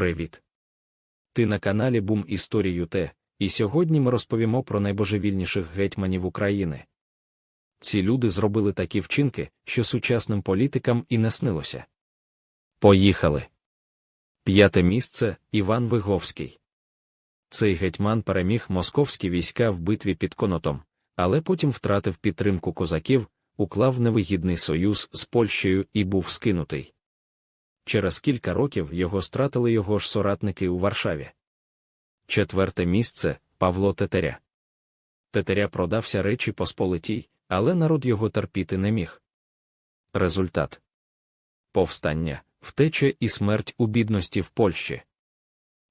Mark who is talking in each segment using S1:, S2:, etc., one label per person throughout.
S1: Привіт! Ти на каналі Бум Історію Т, і сьогодні ми розповімо про найбожевільніших гетьманів України. Ці люди зробили такі вчинки, що сучасним політикам і не снилося. Поїхали. П'яте місце Іван Виговський. Цей гетьман переміг московські війська в битві під Конотом, але потім втратив підтримку козаків, уклав невигідний союз з Польщею і був скинутий. Через кілька років його стратили його ж соратники у Варшаві. Четверте місце Павло Тетеря. Тетеря продався Речі Посполитій, але народ його терпіти не міг. Результат повстання, втеча і смерть у бідності в Польщі.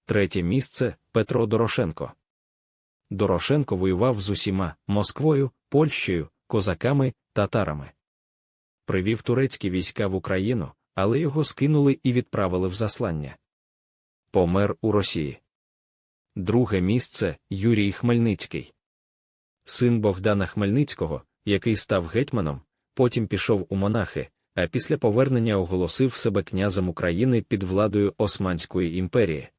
S1: Третє місце Петро Дорошенко. Дорошенко воював з усіма Москвою, Польщею, козаками, татарами. Привів турецькі війська в Україну, але його скинули і відправили в заслання. Помер у Росії. Друге місце Юрій Хмельницький. Син Богдана Хмельницького, який став гетьманом, потім пішов у монахи, а після повернення оголосив себе князем України під владою Османської імперії.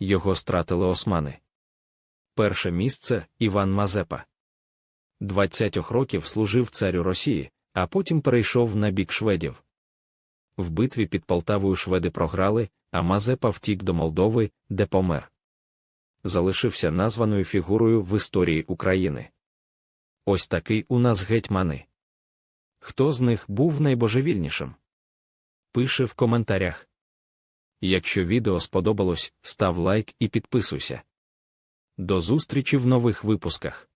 S1: Його стратили османи. Перше місце Іван Мазепа. Двадцятьох років служив царю Росії, а потім перейшов на бік шведів. В битві під Полтавою шведи програли, а Мазепа втік до Молдови, де помер. Залишився названою фігурою в історії України. Ось такий у нас гетьмани. Хто з них був найбожевільнішим? Пиши в коментарях. Якщо відео сподобалось, став лайк і підписуйся. До зустрічі в нових випусках.